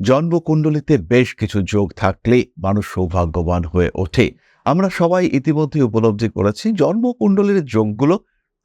জন্মকুণ্ডলিতে বেশ কিছু যোগ থাকলে মানুষ সৌভাগ্যবান হয়ে ওঠে। আমরা সবাই ইতিমধ্যে উপলব্ধি করেছি জন্মকুণ্ডলীর যোগগুলো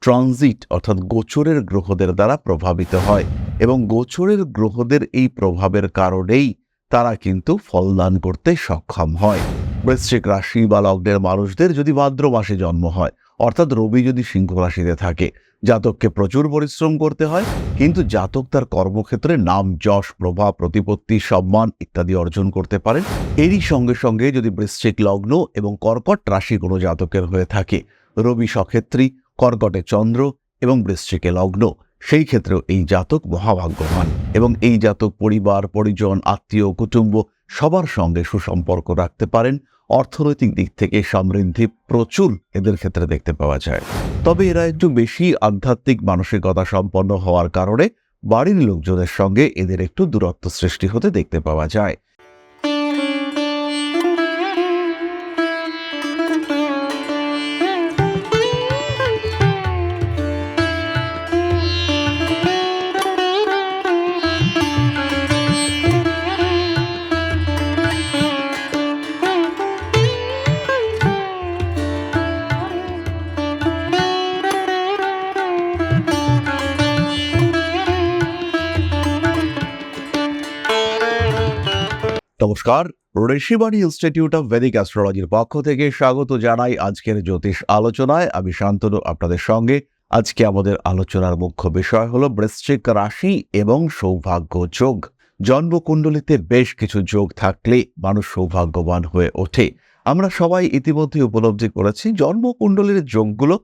ট্রানজিট অর্থাৎ গোচরের গ্রহদের দ্বারা প্রভাবিত হয় এবং গোচরের গ্রহদের এই প্রভাবের কারণেই তারা কিন্তু ফলদান করতে সক্ষম হয়। বৃশ্চিক রাশি বা লগ্নের মানুষদের যদি ভাদ্র মাসে জন্ম হয় অর্থাৎ রবি যদি সিংহ রাশিতে থাকে, জাতককে প্রচুর পরিশ্রম করতে হয়, কিন্তু জাতক তার কর্মক্ষেত্রে নাম, যশ, প্রভাব, প্রতিপত্তি, সম্মান ইত্যাদি অর্জন করতে পারেন। এরই সঙ্গে সঙ্গে যদি বৃশ্চিক লগ্ন এবং কর্কট রাশি কোনো জাতকের হয়ে থাকে, রবি সক্ষেত্রী, কর্কটে চন্দ্র এবং বৃশ্চিকে লগ্ন, সেই ক্ষেত্রেও এই জাতক মহাভাগ্যবান এবং এই জাতক পরিবার, পরিজন, আত্মীয়, কুটুম্ব সবার সঙ্গে সুসম্পর্ক রাখতে পারেন। অর্থনৈতিক দিক থেকে সমৃদ্ধি প্রচুর এদের ক্ষেত্রে দেখতে পাওয়া যায়। তবে এরা একটু বেশি আধ্যাত্মিক মানসিকতা সম্পন্ন হওয়ার কারণে বাড়ির লোকজনের সঙ্গে এদের একটু দূরত্ব সৃষ্টি হতে দেখতে পাওয়া যায়। নমস্কার। ঋষিবাণী ইনস্টিটিউট অফ ভেদিক অ্যাস্ট্রোলজির পক্ষ থেকে স্বাগত জানাই আজকের জ্যোতিষ আলোচনায়। আমি শান্তনু, আপনাদের সঙ্গে। আজকে আমাদের আলোচনার মুখ্য বিষয় হলো বৃশ্চিক রাশি এবং সৌভাগ্য যোগ। জন্মকুণ্ডলিতে বেশ কিছু যোগ থাকলে মানুষ সৌভাগ্যবান হয়ে ওঠে। আমরা সবাই ইতিমধ্যে উপলব্ধি করেছি, জন্মকুণ্ডলীর যোগগুলো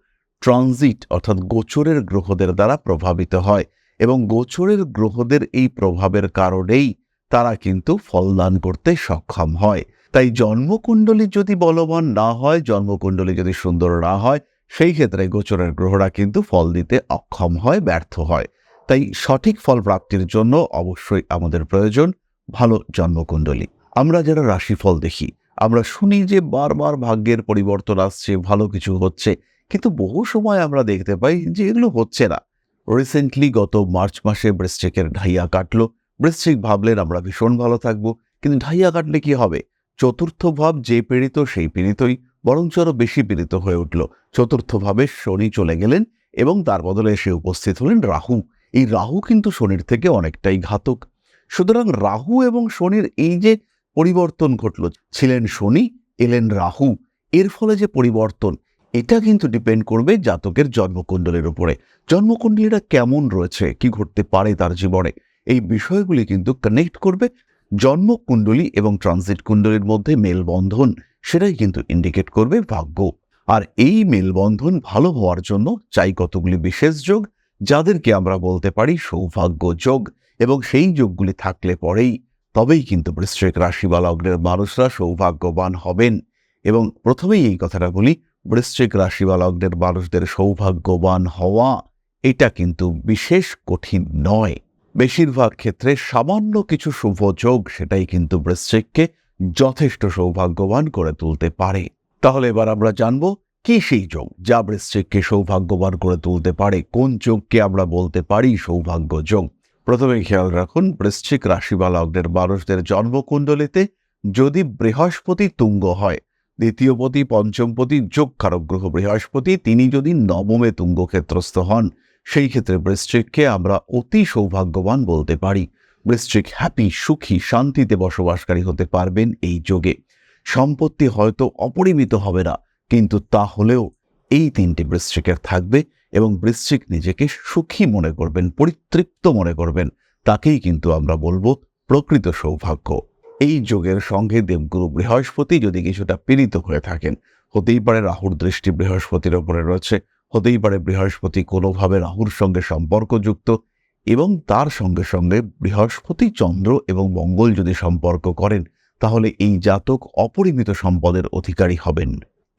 ট্রানজিট অর্থাৎ গোচরের গ্রহদের দ্বারা প্রভাবিত হয় এবং গোচরের গ্রহদের এই প্রভাবের কারণেই তারা কিন্তু ফলদান করতে সক্ষম হয়। তাই জন্মকুণ্ডলী যদি বলবান না হয়, জন্মকুণ্ডলী যদি সুন্দর না হয়, সেই ক্ষেত্রে গোচরের গ্রহরা কিন্তু ফল দিতে অক্ষম হয়, ব্যর্থ হয়। তাই সঠিক ফল প্রাপ্তির জন্য অবশ্যই আমাদের প্রয়োজন ভালো জন্মকুণ্ডলী। আমরা যারা রাশিফল দেখি, আমরা শুনি যে বারবার ভাগ্যের পরিবর্তন আসছে, ভালো কিছু হচ্ছে, কিন্তু বহু সময় আমরা দেখতে পাই যে এগুলো হচ্ছে না। রিসেন্টলি গত মার্চ মাসে বৃশ্চিকের ঢাইয়া কাটলো বৃশ্চিক ভাবলেন, আমরা ভীষণ ভালো থাকব। কিন্তু ঢাইয়া কাটলে কি হবে? চতুর্থ ভাব যে পীড়িত, সেই পীড়িতই, বরঞ্চ আরও বেশি পীড়িত হয়ে উঠল। চতুর্থ ভাবে শনি চলে গেলেন এবং তার বদলে এসে উপস্থিত হলেন রাহু। এই রাহু কিন্তু শনির থেকে অনেকটাই ঘাতক। সুতরাং রাহু এবং শনির এই যে পরিবর্তন ঘটল, ছিলেন শনি, এলেন রাহু, এর ফলে যে পরিবর্তন, এটা কিন্তু ডিপেন্ড করবে জাতকের জন্মকুণ্ডলীর উপরে। জন্মকুণ্ডলীরা কেমন রয়েছে, কি ঘটতে পারে তার জীবনে? এই বিষয়গুলি কিন্তু কানেক্ট করবে জন্মকুণ্ডলী এবং ট্রানজিট কুণ্ডলীর মধ্যে মেলবন্ধন, সেটাই কিন্তু ইন্ডিকেট করবে ভাগ্য। আর এই মেলবন্ধন ভালো হওয়ার জন্য চাই কতগুলি বিশেষ যোগ, যাদেরকে আমরা বলতে পারি সৌভাগ্য যোগ, এবং সেই যোগগুলি থাকলে পরেই তবেই কিন্তু বৃশ্চিক রাশি বা লগ্নের মানুষরা সৌভাগ্যবান হবেন। এবং প্রথমেই এই কথাটা বলি, বৃশ্চিক রাশি বা লগ্নের মানুষদের সৌভাগ্যবান হওয়া, এটা কিন্তু বিশেষ কঠিন নয়। বেশিরভাগ ক্ষেত্রে সামান্য কিছু শুভ যোগ সেটাই কিন্তু বৃশ্চিককে যথেষ্ট সৌভাগ্যবান করে তুলতে পারে। তাহলে এবার আমরা জানব, কি সেই যোগ যা বৃশ্চিককে সৌভাগ্যবান করে তুলতে পারে? কোন যোগকে আমরা বলতে পারি সৌভাগ্য যোগ? প্রথমে খেয়াল রাখুন, বৃশ্চিক রাশি বা লগ্নের মানুষদের জন্মকুণ্ডলিতে যদি বৃহস্পতি তুঙ্গ হয় দ্বিতীয়পতি পঞ্চমপতি যোগ কারক গ্রহ বৃহস্পতি, তিনি যদি নবমে তুঙ্গ ক্ষেত্রস্থ হন সেই ক্ষেত্রে বৃশ্চিককে আমরা অতি সৌভাগ্যবান বলতে পারি। বৃশ্চিক হ্যাপি সুখী, শান্তিতে বসবাসকারী হতে পারবেন এই যোগে। সম্পত্তি হয়তো অপরিমিত হবে না, কিন্তু তা হলেও এই তিনটি বৃশ্চিকের থাকবে এবং বৃশ্চিক নিজেকে সুখী মনে করবেন, পরিতৃপ্ত মনে করবেন। তাকেই কিন্তু আমরা বলব প্রকৃত সৌভাগ্য। এই যোগের সঙ্গে দেবগুরু বৃহস্পতি যদি কিছুটা পীড়িত হয়ে থাকেন, হতেই পারে রাহুর দৃষ্টি বৃহস্পতির ওপরে রয়েছে। হতেই পারে বৃহস্পতি কোনোভাবে রাহুর সঙ্গে সম্পর্কযুক্ত এবং তার সঙ্গে সঙ্গে বৃহস্পতি চন্দ্র এবং মঙ্গল যদি সম্পর্ক করেন, তাহলে এই জাতক অপরিমিত সম্পদের অধিকারী হবেন।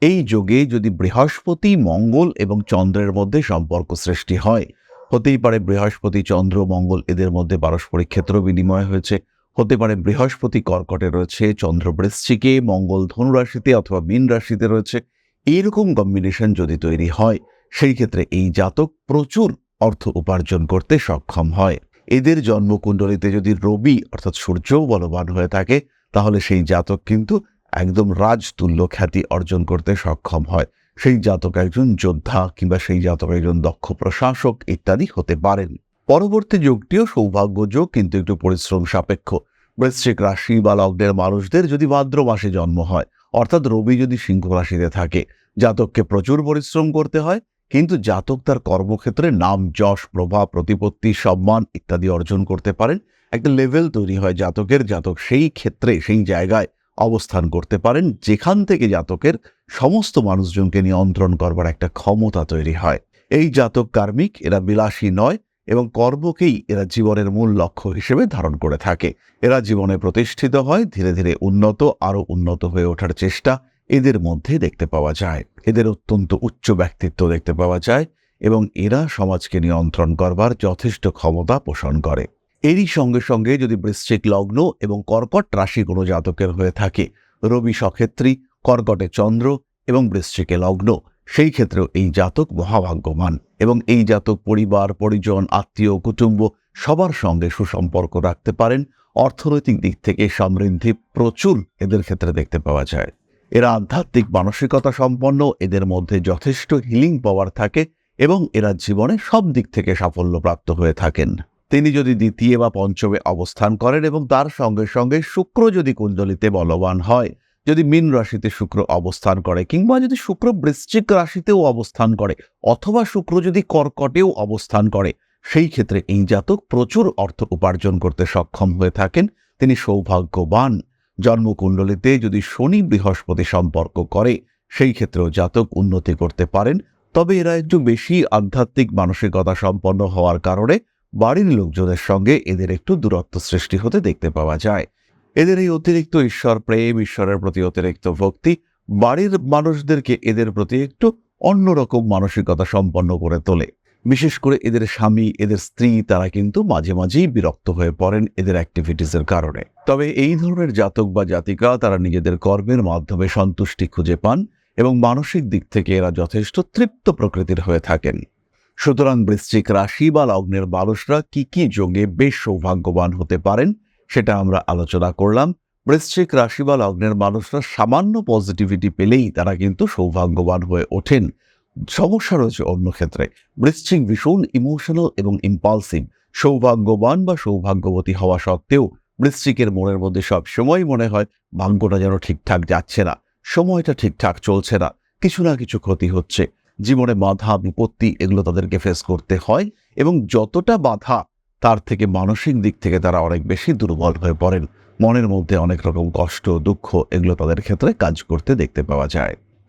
এই যোগে যদি বৃহস্পতি, মঙ্গল এবং চন্দ্রের মধ্যে সম্পর্ক সৃষ্টি হয়, হতেই পারে বৃহস্পতি, চন্দ্র, মঙ্গল এদের মধ্যে পারস্পরিক ক্ষেত্র বিনিময় হয়েছে, হতে পারে বৃহস্পতি কর্কটে রয়েছে, চন্দ্র বৃশ্চিকে, মঙ্গল ধনুরাশিতে অথবা মীন রাশিতে রয়েছে এইরকম কম্বিনেশন যদি তৈরি হয় সেই ক্ষেত্রে এই জাতক প্রচুর অর্থ উপার্জন করতে সক্ষম হয়। এদের জন্মকুণ্ডলিতে যদি রবি অর্থাৎ সূর্যও বলবান হয়ে থাকে, তাহলে সেই জাতক কিন্তু একদম রাজতুল্য খ্যাতি অর্জন করতে সক্ষম হয়। সেই জাতক একজন যোদ্ধা কিংবা সেই জাতক একজন দক্ষ প্রশাসক ইত্যাদি হতে পারেন। পরবর্তী যুগটিও সৌভাগ্য যোগ কিন্তু একটু পরিশ্রম সাপেক্ষ। বৃশ্চিক রাশি বা লগ্নের মানুষদের যদি ভাদ্র মাসে জন্ম হয়, অর্থাৎ রবি যদি সিংহ রাশিতে থাকে, জাতককে প্রচুর পরিশ্রম করতে হয় কিন্তু জাতক তার কর্মক্ষেত্রে নাম, যশ, প্রভাব, প্রতিপত্তি, সম্মান ইত্যাদি অর্জন করতে পারেন। একটা লেভেল তৈরি হয় জাতকের, জাতক সেই ক্ষেত্রে, সেই জায়গায় অবস্থান করতে পারেন, যেখান থেকে জাতকের সমস্ত মানুষজনকে নিয়ন্ত্রণ করবার একটা ক্ষমতা তৈরি হয়। এই জাতক কার্মিক, এরা বিলাসী নয় এবং কর্মকেই এরা জীবনের মূল লক্ষ্য হিসেবে ধারণ করে থাকে। এরা জীবনে প্রতিষ্ঠিত হয়, ধীরে ধীরে উন্নত, আরও উন্নত হয়ে ওঠার চেষ্টা এদের মধ্যে দেখতে পাওয়া যায়। এদের অত্যন্ত উচ্চ ব্যক্তিত্ব দেখতে পাওয়া যায় এবং এরা সমাজকে নিয়ন্ত্রণ করবার যথেষ্ট ক্ষমতা পোষণ করে। এরই সঙ্গে সঙ্গে যদি বৃশ্চিক লগ্ন এবং কর্কট রাশি কোনো জাতকের হয়ে থাকে, রবি সক্ষেত্রী, কর্কটে চন্দ্র এবং বৃশ্চিকে লগ্ন, সেই ক্ষেত্রেও এই জাতক মহাভাগ্যবান এবং এই জাতক পরিবার, পরিজন, আত্মীয়, কুটুম্ব সবার সঙ্গে সুসম্পর্ক রাখতে পারেন। অর্থনৈতিক দিক থেকে সমৃদ্ধি প্রচুর এদের ক্ষেত্রে দেখতে পাওয়া যায়। এরা আধ্যাত্মিক মানসিকতা সম্পন্ন, এদের মধ্যে যথেষ্ট হিলিং পাওয়ার থাকে এবং এরা জীবনে সব দিক থেকে সাফল্যপ্রাপ্ত হয়ে থাকেন। তিনি যদি দ্বিতীয় বা পঞ্চমে অবস্থান করেন এবং তার সঙ্গে সঙ্গে শুক্র যদি কুণ্ডলিতে বলবান হয়, যদি মীন রাশিতে শুক্র অবস্থান করে কিংবা যদি শুক্র বৃশ্চিক রাশিতেও অবস্থান করে অথবা শুক্র যদি কর্কটেও অবস্থান করে, সেই ক্ষেত্রে এই জাতক প্রচুর অর্থ উপার্জন করতে সক্ষম হয়ে থাকেন। তিনি সৌভাগ্যবান। জন্মকুণ্ডলিতে যদি শনি বৃহস্পতি সম্পর্ক করে, সেই ক্ষেত্রেও জাতক উন্নতি করতে পারেন। তবে এরা একটু বেশি আধ্যাত্মিক মানসিকতা সম্পন্ন হওয়ার কারণে বাড়ির লোকজনের সঙ্গে এদের একটু দূরত্ব সৃষ্টি হতে দেখতে পাওয়া যায়। এদের এই অতিরিক্ত ঈশ্বর প্রেম, ঈশ্বরের প্রতি অতিরিক্ত ভক্তি, বাড়ির মানুষদেরকে এদের প্রতি একটু অন্যরকম মানসিকতা সম্পন্ন করে তোলে। বিশেষ করে এদের স্বামী, এদের স্ত্রী, তারা কিন্তু মাঝে মাঝেই বিরক্ত হয়ে পড়েন এদের অ্যাক্টিভিটিসের কারণে। তবে এই ধরনের জাতক বা জাতিকা তারা নিজেদের কর্মের মাধ্যমে সন্তুষ্টি খুঁজে পান এবং মানসিক দিক থেকে এরা যথেষ্ট তৃপ্ত প্রকৃতির হয়ে থাকেন। সুতরাং বৃশ্চিক রাশি বা লগ্নের মানুষরা কি কি যোগে বেশ সৌভাগ্যবান হতে পারেন সেটা আমরা আলোচনা করলাম। বৃশ্চিক রাশি বা লগ্নের মানুষরা সামান্য পজিটিভিটি পেলেই তারা কিন্তু সৌভাগ্যবান হয়ে ওঠেন। সমস্যা রয়েছে অন্য ক্ষেত্রে। বৃশ্চিক, ভীষণ ইমোশনাল এবং ইম্পালসিভ সৌভাগ্যবান বা সৌভাগ্যবতী হওয়া সত্ত্বেও বৃশ্চিকের মনের মধ্যে সব সময় মনে হয়, ভাগ্যটা যেন ঠিকঠাক যাচ্ছে না, সময়টা ঠিকঠাক চলছে না, কিছু না কিছু ক্ষতি হচ্ছে। জীবনে বাধা, বিপত্তি এগুলো তাদেরকে ফেস করতে হয় এবং যতটা বাধা তার থেকে মানসিক দিক থেকে তারা অনেক বেশি দুর্বল হয়ে পড়েন। মনের মধ্যে অনেক রকম কষ্ট, দুঃখ এগুলো তাদের ক্ষেত্রে কাজ করতে দেখতে পাওয়া যায়।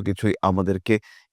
কিছুই আমাদেরকে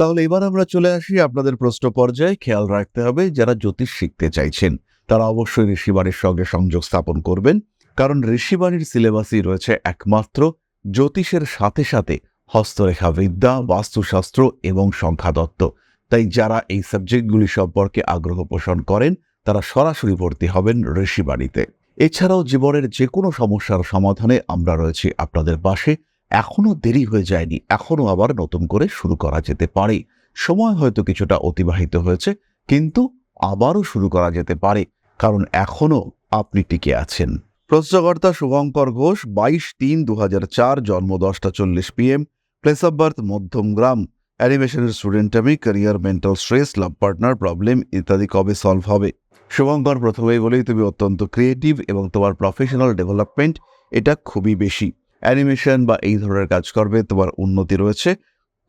তাহলে এবার আমরা চলে আসি আপনাদের প্রশ্ন পর্যায়ে। খেয়াল রাখতে হবে, যারা জ্যোতিষ শিখতে চাইছেন, তারা অবশ্যই ঋষিবাণীর সঙ্গে সংযোগ স্থাপন করবেন। কারণ ঋষিবাণীর সিলেবাসই রয়েছে একমাত্র জ্যোতিষের সাথে সাথে হস্তরেখা বিদ্যা, বাস্তুশাস্ত্র এবং সংখ্যাদত্ত। তাই যারা এই সাবজেক্টগুলি সম্পর্কে আগ্রহ পোষণ করেন, তারা সরাসরি ভর্তি হবেন ঋষিবাণীতে। এছাড়াও জীবনের যে কোনো সমস্যার সমাধানে আমরা রয়েছি আপনাদের পাশে। এখনও দেরি হয়ে যায়নি, এখনও আবার নতুন করে শুরু করা যেতে পারে। সময় হয়তো কিছুটা অতিবাহিত হয়েছে, কিন্তু আবারও শুরু করা যেতে পারে, কারণ এখনও আপনি টিকে আছেন। প্রশ্নকর্তা শুভঙ্কর ঘোষ, বাইশ তিন দু চার, জন্ম দশটা চল্লিশ PM place of birth Madhyamgram অ্যানিমেশনের student আমি career mental stress love partner problem ইত্যাদি কবে সলভ হবে? শুভঙ্কর, প্রথমেই বলেই তুমি অত্যন্ত ক্রিয়েটিভ এবং তোমার প্রফেশনাল ডেভেলপমেন্ট এটা খুবই বেশি। অ্যানিমেশন বা এই ধরনের কাজকর্মে তোমার উন্নতি রয়েছে।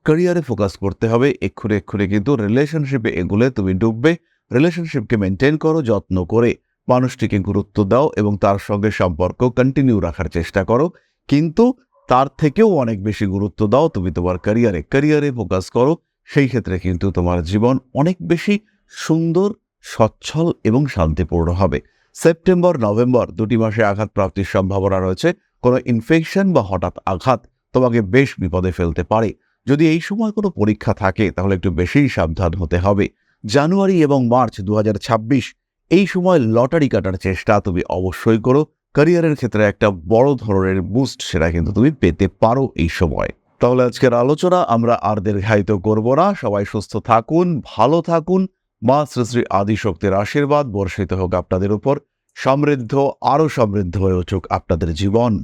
ক্যারিয়ারে ফোকাস করতে হবে, এক্ষুনি এক্ষুনি কিন্তু রিলেশনশিপে এগুলে তুমি ডুববে। রিলেশনশিপকে মেনটেন করো, যত্ন করে মানুষটিকে গুরুত্ব দাও এবং তার সঙ্গে সম্পর্ক কন্টিনিউ রাখার চেষ্টা করো। কিন্তু তার থেকেও অনেক বেশি গুরুত্ব দাও তুমি তোমার ক্যারিয়ারে ক্যারিয়ারে ফোকাস করো, সেই ক্ষেত্রে কিন্তু তোমার জীবন অনেক বেশি সুন্দর, সচ্ছল এবং শান্তিপূর্ণ হবে। সেপ্টেম্বর নভেম্বর দুটি মাসে আঘাতপ্রাপ্তির সম্ভাবনা রয়েছে। কোনো ইনফেকশন বা হঠাৎ আঘাত তোমাকে বেশ বিপদে ফেলতে পারে। যদি এই সময় কোনো পরীক্ষা থাকে, তাহলে একটু বেশিই সাবধান হতে হবে। জানুয়ারি এবং মার্চ দু হাজার ছাব্বিশ, এই সময় লটারি কাটার চেষ্টা তুমি অবশ্যই করো। ক্যারিয়ারের ক্ষেত্রে একটা বড় ধরনের বুস্ট সেটা কিন্তু তুমি পেতে পারো এই সময়। তাহলে আজকের আলোচনা আমরা আর দীর্ঘায়িত করব না। সবাই সুস্থ থাকুন, ভালো থাকুন। মা শ্রী শ্রী আদিশক্তির আশীর্বাদ, বর্ষিত হোক আপনাদের উপর। সমৃদ্ধ, আরও সমৃদ্ধ হয়ে উঠুক আপনাদের জীবন।